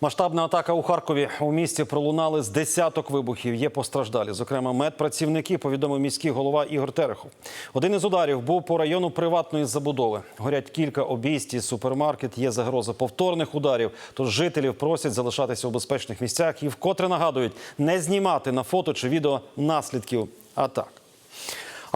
Масштабна атака у Харкові. У місті пролунали з десяток вибухів. Є постраждалі. Зокрема, медпрацівники, повідомив міський голова Ігор Терехов. Один із ударів був по району приватної забудови. Горять кілька обійстів, супермаркет. Є загроза повторних ударів. Тож жителів просять залишатися у безпечних місцях і вкотре нагадують не знімати на фото чи відео наслідків атак.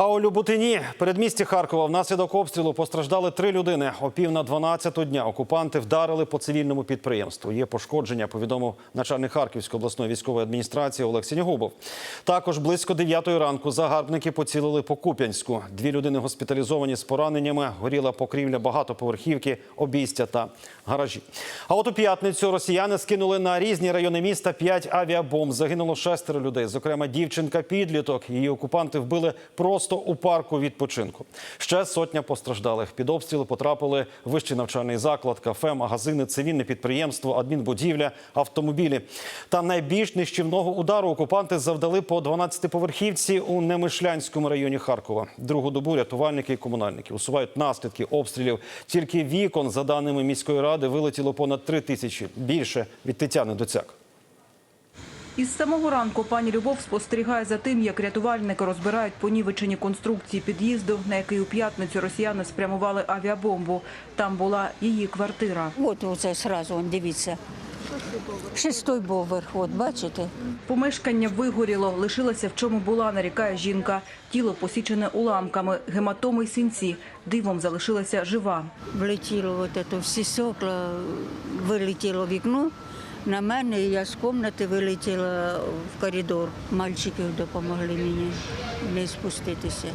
А у Люботині, передмісті Харкова, внаслідок обстрілу постраждали три людини. О пів на 12 дня окупанти вдарили по цивільному підприємству. Є пошкодження, повідомив начальник Харківської обласної військової адміністрації Олег Сінігубов. Також близько 9 ранку загарбники поцілили по Куп'янську. Дві людини госпіталізовані з пораненнями. Горіла покрівля багатоповерхівки, обійстя та гаражі. А от у п'ятницю росіяни скинули на різні райони міста п'ять авіабомб. Загинуло шестеро людей. Зокрема, дівчинка підліток. Її окупанти вбили просто у парку відпочинку. Ще сотня постраждалих. Під обстріли потрапили вищий навчальний заклад, кафе, магазини, цивільне підприємство, адмінбудівля, автомобілі. Та найбільш нищівного удару окупанти завдали по 12-поверхівці у Немишлянському районі Харкова. Другу добу рятувальники і комунальники усувають наслідки обстрілів. Тільки вікон, за даними міської ради, вилетіло понад три тисячі. Більше від Тетяни Доцяк. Із самого ранку пані Любов спостерігає за тим, як рятувальники розбирають понівечені конструкції під'їзду, на який у п'ятницю росіяни спрямували авіабомбу. Там була її квартира. От оце он, дивіться. Шестой поверх, от бачите? Помешкання вигоріло, лишилася в чому була, нарікає жінка. Тіло посічене уламками, гематоми й синці. Дивом залишилася жива. Влетіло от це, всі сокла, вилетіло вікно. На мене і я з кімнати вилетіла в коридор. Мальчики допомогли мені не спуститися.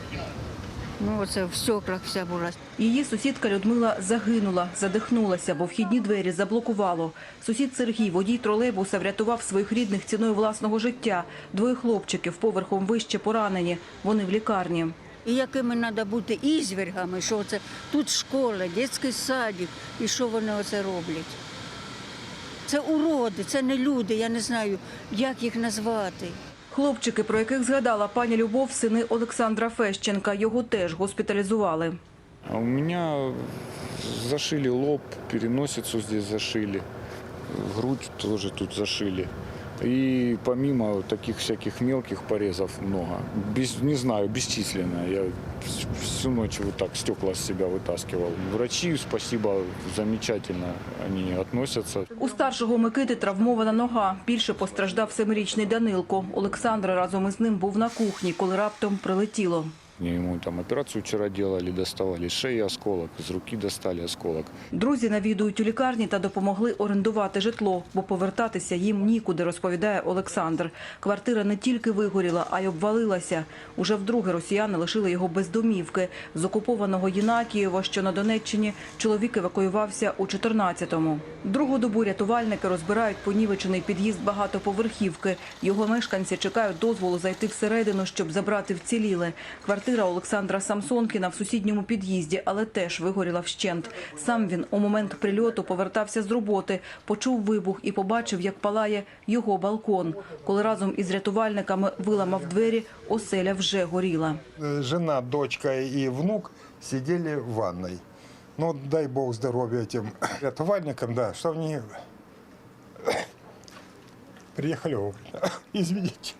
Ну, оце в стеклах вся була. Її сусідка Людмила загинула, задихнулася, бо вхідні двері заблокувало. Сусід Сергій, водій тролейбуса, врятував своїх рідних ціною власного життя. Двоє хлопчиків поверхом вище поранені. Вони в лікарні. І якими треба бути ізвергами, що це тут школа, дитячий садик, і що вони оце роблять. Це уроди, це не люди, я не знаю, як їх назвати. Хлопчики, про яких згадала пані Любов, сини Олександра Фещенка, його теж госпіталізували. А у мене зашили лоб, переносицю здесь зашили, грудь теж тут зашили. И помимо таких всяких мелких порезов много. Без, не знаю, бесчисленно. Я всю ночь вот так стекла с себя вытаскивал. Врачи, спасибо, замечательно они относятся. У старшого Микити травмована нога. Більше постраждав семирічний Данилко. Олександр разом із ним був на кухні, коли раптом прилетіло. Ему там операцию вчера делали, доставали с шеи осколок, из руки достали осколок. Друзі навідують у лікарні та допомогли орендувати житло, бо повертатися їм нікуди, розповідає Олександр. Квартира не тільки вигоріла, а й обвалилася. Уже вдруге росіяни лишили його без домівки. З окупованого Єнакієва, що на Донеччині, чоловік евакуювався у 14-му. Другу добу рятувальники розбирають понівечений під'їзд багатоповерхівки. Його мешканці чекають дозволу зайти всередину, щоб забрати вціліле. Квартира Олександра Самсонкіна в сусідньому під'їзді, але теж вигоріла вщент. Сам він у момент прильоту повертався з роботи, почув вибух і побачив, як палає його балкон. Коли разом із рятувальниками виламав двері, оселя вже горіла. Э, Жена, дочка и внук сидели в ванной. Ну, дай бог здоровья этим рятувальникам, да, что они приехали вовремя. Извините.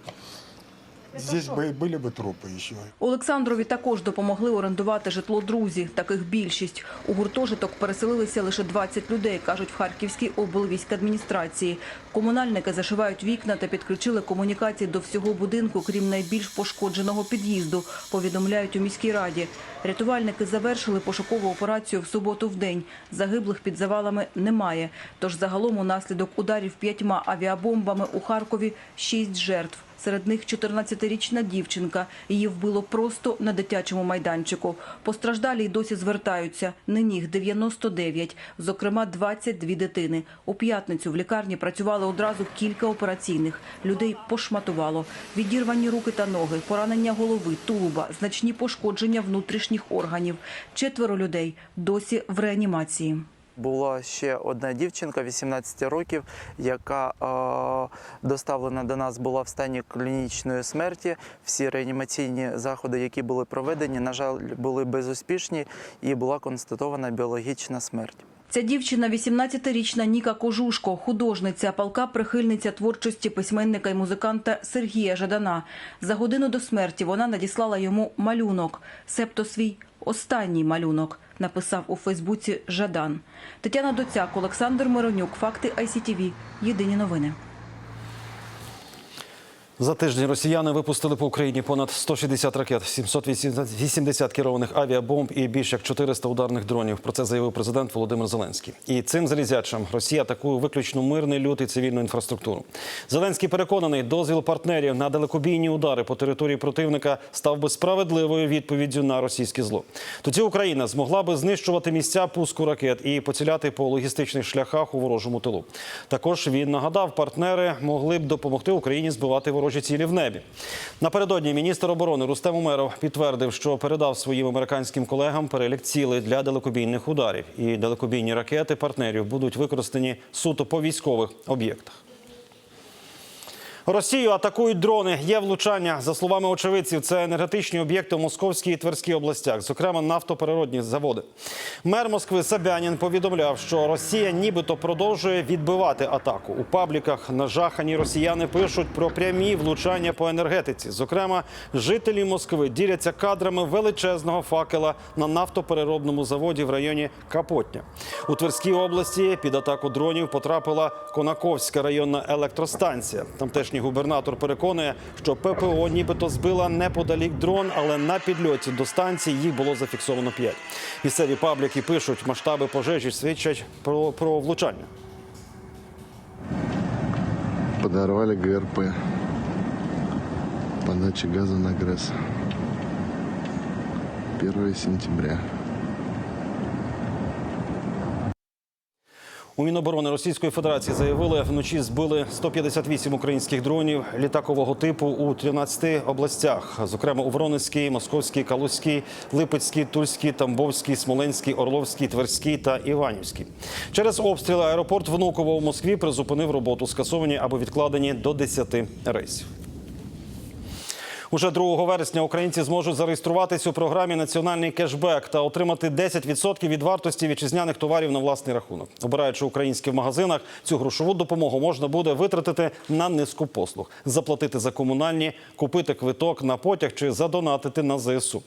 Здесь бы были бы трупы еще. Олександрові також допомогли орендувати житло друзі. Таких більшість. У гуртожиток переселилися лише 20 людей, кажуть в Харківській облвійськадміністрації. Комунальники зашивають вікна та підключили комунікації до всього будинку, крім найбільш пошкодженого під'їзду, повідомляють у міській раді. Рятувальники завершили пошукову операцію в суботу в день. Загиблих під завалами немає. Тож загалом унаслідок ударів п'ятьма авіабомбами у Харкові шість жертв. Серед них 14-річна дівчинка. Її вбило просто на дитячому майданчику. Постраждалі й досі звертаються. Нині їх 99, зокрема 22 дитини. У п'ятницю в лікарні працювали одразу кілька операційних. Людей пошматувало. Відірвані руки та ноги, поранення голови, тулуба, значні пошкодження внутрішніх органів. Четверо людей досі в реанімації. Була ще одна дівчинка 18 років, яка е, доставлена до нас була в стані клінічної смерті. Всі реанімаційні заходи, які були проведені, на жаль, були безуспішні і була констатована біологічна смерть. Ця дівчина – 18-річна Ніка Кожушко, художниця, палка прихильниця творчості письменника і музиканта Сергія Жадана. За годину до смерті вона надіслала йому малюнок, себто свій останній малюнок, написав у Фейсбуці Жадан. Тетяна Доцяк, Олександр Миронюк, Факти ICTV. Єдині новини. За тиждень росіяни випустили по Україні понад 160 ракет, 780 керованих авіабомб і більш як 400 ударних дронів. Про це заявив президент Володимир Зеленський. І цим залізячим Росія атакує виключно мирний люд і цивільну інфраструктуру. Зеленський переконаний, дозвіл партнерів на далекобійні удари по території противника став би справедливою відповіддю на російське зло. Тоді Україна змогла би знищувати місця пуску ракет і поціляти по логістичних шляхах у ворожому тилу. Також він нагадав, партнери могли б допомогти Україні збивати ворожі цілі в небі. Напередодні міністр оборони Рустем Умеров підтвердив, що передав своїм американським колегам перелік цілей для далекобійних ударів. І далекобійні ракети партнерів будуть використані суто по військових об'єктах. Росію атакують дрони. Є влучання. За словами очевидців, це енергетичні об'єкти у Московській і Тверській областях, зокрема нафтопереродні заводи. Мер Москви Собянін повідомляв, що Росія нібито продовжує відбивати атаку. У пабліках нажахані росіяни пишуть про прямі влучання по енергетиці. Зокрема, жителі Москви діляться кадрами величезного факела на нафтопереробному заводі в районі Капотня. У Тверській області під атаку дронів потрапила Конаковська районна електростанція. Тамтешній губернатор переконує, що ППО нібито збила неподалік дрон, але на підльоті до станції їх було зафіксовано п'ять. Місцеві пабліки пишуть, масштаби пожежі свідчать про, про влучання. Подорвали ГРП. Подача газа на ГРЭС. 1 сентября. У Міноборони Російської Федерації заявили, вночі збили 158 українських дронів літакового типу у 13 областях, зокрема у Воронезькій, Московській, Калузькій, Липецькій, Тульській, Тамбовській, Смоленській, Орловській, Тверській та Іванівській. Через обстріли аеропорт Внуково у Москві призупинив роботу, скасовані або відкладені до 10 рейсів. Уже 2 вересня українці зможуть зареєструватись у програмі Національний кешбек та отримати 10% від вартості вітчизняних товарів на власний рахунок. Обираючи українські в магазинах, цю грошову допомогу можна буде витратити на низку послуг, заплатити за комунальні, купити квиток на потяг чи задонатити на ЗСУ.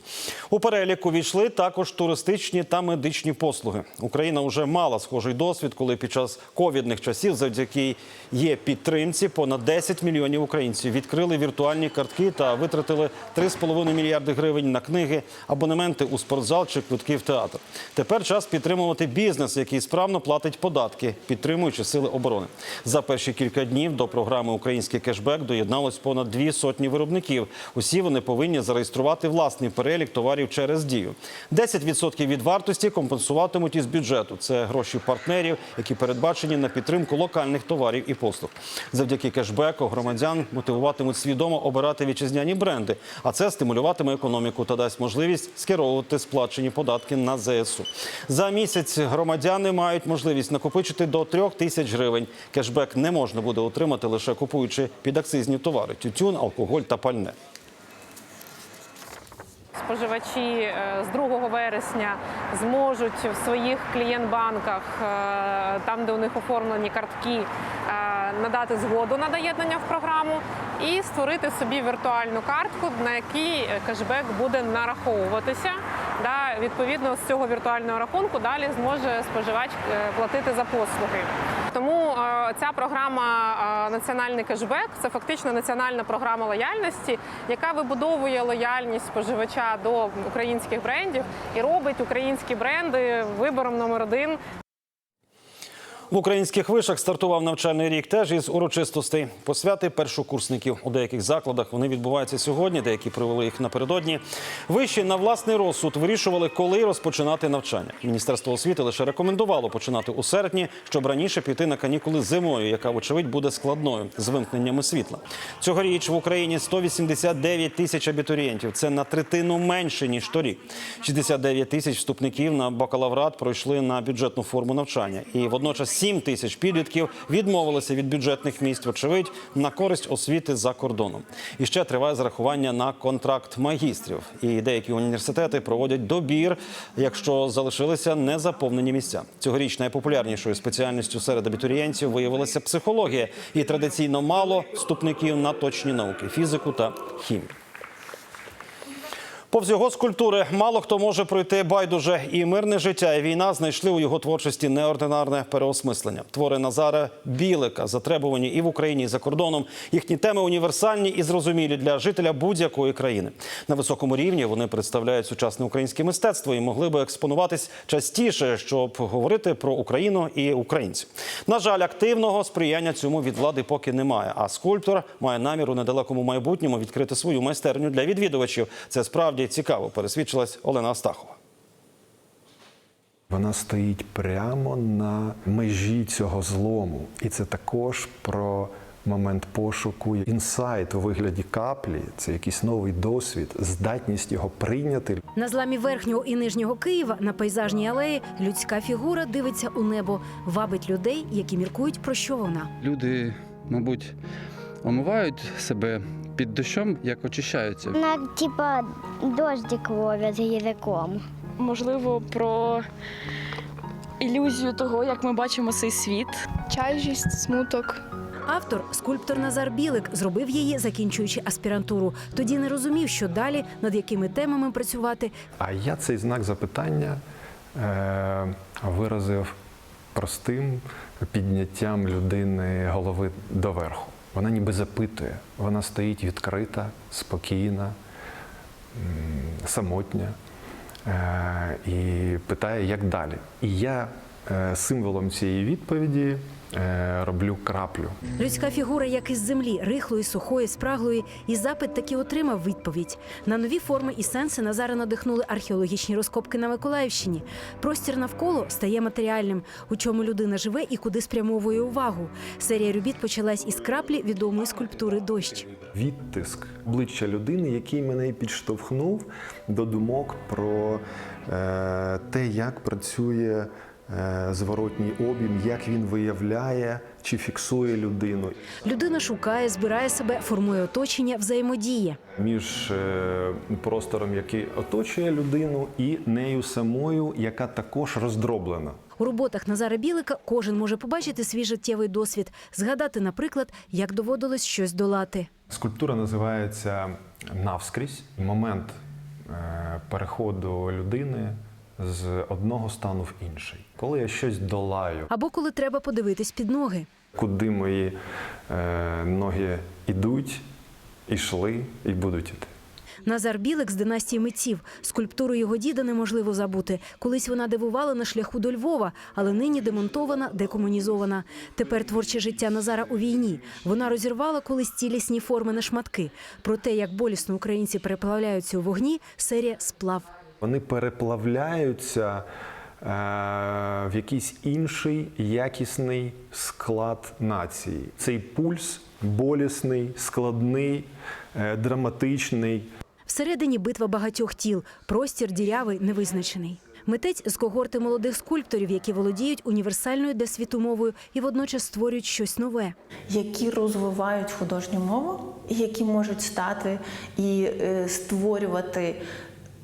У перелік увійшли також туристичні та медичні послуги. Україна вже мала схожий досвід, коли під час ковідних часів, завдяки є підтримці, понад 10 мільйонів українців відкрили віртуальні картки та витратили 3,5 мільярди гривень на книги, абонементи у спортзал чи квитки в театр. Тепер час підтримувати бізнес, який справно платить податки, підтримуючи сили оборони. За перші кілька днів до програми Український кешбек доєдналось понад дві сотні виробників. Усі вони повинні зареєструвати власний перелік товарів через дію. 10% від вартості компенсуватимуть із бюджету. Це гроші партнерів, які передбачені на підтримку локальних товарів і послуг. Завдяки кешбеку громадян мотивуватимуть свідомо обирати вітчизняні бренди, а це стимулюватиме економіку та дасть можливість скеровувати сплачені податки на ЗСУ. За місяць громадяни мають можливість накопичити до трьох тисяч гривень. Кешбек не можна буде отримати лише купуючи підакцизні товари: тютюн, алкоголь та пальне. Споживачі е, з 2 вересня зможуть в своїх клієнт-банках, е, там де у них оформлені картки, е, надати згоду на доєднання в програму і створити собі віртуальну картку, на якій кешбек буде нараховуватися. Да, відповідно з цього віртуального рахунку далі зможе споживач платити за послуги. Тому е, ця програма е, Національний кешбек це фактично національна програма лояльності, яка вибудовує лояльність споживача до українських брендів і робить українські бренди вибором номер один В українських вишах стартував навчальний рік теж із урочистостей. Посвяти першокурсників. У деяких закладах вони відбуваються сьогодні, деякі провели їх напередодні. Виші на власний розсуд вирішували, коли розпочинати навчання. Міністерство освіти лише рекомендувало починати у серпні, щоб раніше піти на канікули зимою, яка, вочевидь, буде складною з вимкненнями світла. Цьогоріч в Україні 189 тисяч абітурієнтів. Це на третину менше ніж торік. 69 тисяч вступників на бакалаврат пройшли на бюджетну форму навчання, і водночас 7 тисяч підлітків відмовилися від бюджетних місць, вочевидь, на користь освіти за кордоном. І ще триває зарахування на контракт магістрів. І деякі університети проводять добір, якщо залишилися незаповнені місця. Цьогоріч найпопулярнішою спеціальністю серед абітурієнтів виявилася психологія, і традиційно мало вступників на точні науки фізику та хімію. Повз його скульптури мало хто може пройти байдуже і мирне життя, і війна знайшли у його творчості неординарне переосмислення. Твори Назара Білика затребувані і в Україні, і за кордоном. Їхні теми універсальні і зрозумілі для жителя будь-якої країни. На високому рівні вони представляють сучасне українське мистецтво і могли би експонуватись частіше, щоб говорити про Україну і українців. На жаль, активного сприяння цьому від влади поки немає. А скульптор має намір у недалекому майбутньому відкрити свою майстерню для відвідувачів. Це справді цікаво, пересвідчилась Олена Астахова. Вона стоїть прямо на межі цього злому. І це також про момент пошуку інсайт у вигляді каплі. Це якийсь новий досвід, здатність його прийняти. На зламі верхнього і нижнього Києва на пейзажній алеї людська фігура дивиться у небо, вабить людей, які міркують про що вона. Люди, мабуть, омивають себе під дощом, як очищаються. На типа дождик ловять язиком. можливо, про ілюзію того, як ми бачимо цей світ. Чайжість, смуток. Автор, скульптор Назар Білик, зробив її, закінчуючи аспірантуру. Тоді не розумів, що далі, над якими темами працювати. А я цей знак запитання е, виразив простим підняттям людини голови доверху. Вона ніби запитує, вона стоїть відкрита, спокійна, самотня е, і питає, як далі. І я символом цієї відповіді е, роблю краплю. Людська фігура, як із землі, рихлої, сухої, спраглої, і запит таки отримав відповідь. На нові форми і сенси Назара надихнули археологічні розкопки на Миколаївщині. Простір навколо стає матеріальним, у чому людина живе і куди спрямовує увагу. Серія робіт почалась із краплі відомої скульптури Дощ. відтиск обличчя людини, який мене і підштовхнув до думок про е, те, як працює е, зворотній обім, як він виявляє чи фіксує людину Людина шукає, збирає себе, формує оточення, взаємодіє. між е, простором, який оточує людину, і нею самою, яка також роздроблена. У роботах Назара Білика кожен може побачити свій життєвий досвід, згадати, наприклад, як доводилось щось долати. Скульптура називається навскрізь. Момент е, переходу людини з одного стану в інший. Коли я щось долаю, Або коли треба подивитись під ноги. куди мої е, ноги йдуть, ішли і будуть іти. Назар Білик з династії митців. Скульптуру його діда неможливо забути. Колись вона дивувала на шляху до Львова, але нині демонтована, декомунізована. Тепер творче життя Назара у війні. Вона розірвала колись цілісні форми на шматки. Про те, як болісно українці переплавляються у вогні, серія сплав. Вони переплавляються е, в якийсь інший якісний склад нації. Цей пульс болісний, складний, е, драматичний. Всередині битва багатьох тіл, простір дірявий, невизначений. Митець з когорти молодих скульпторів, які володіють універсальною для світу мовою і водночас створюють щось нове. Які розвивають художню мову, які можуть стати і е, створювати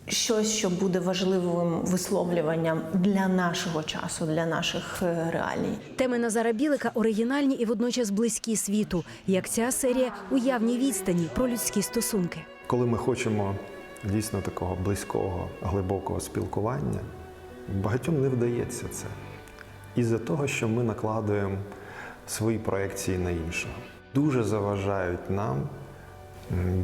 щось, що буде важливим висловлюванням для нашого часу, для наших е, реалій. Теми Назара Білика оригінальні і водночас близькі світу, як ця серія у явній відстані про людські стосунки. Коли ми хочемо дійсно такого близького, глибокого спілкування, багатьом не вдається це. Із-за того, що ми накладуємо свої проекції на іншого. Дуже заважають нам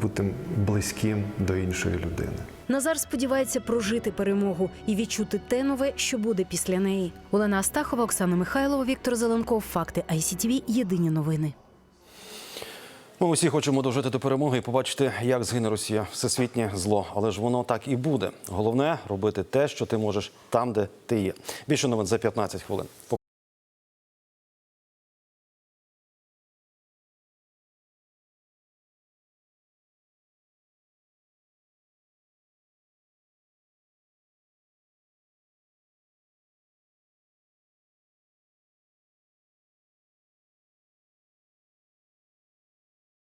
бути близьким до іншої людини. Назар сподівається прожити перемогу і відчути те нове, що буде після неї. Олена Астахова, Оксана Михайлова, Віктор Зеленков. Факти ICTV. Єдині новини. Ми усі хочемо дожити до перемоги і побачити, як згине Росія. Всесвітнє зло, але ж воно так і буде. Головне робити те, що ти можеш там, де ти є. Більше новин за 15 хвилин.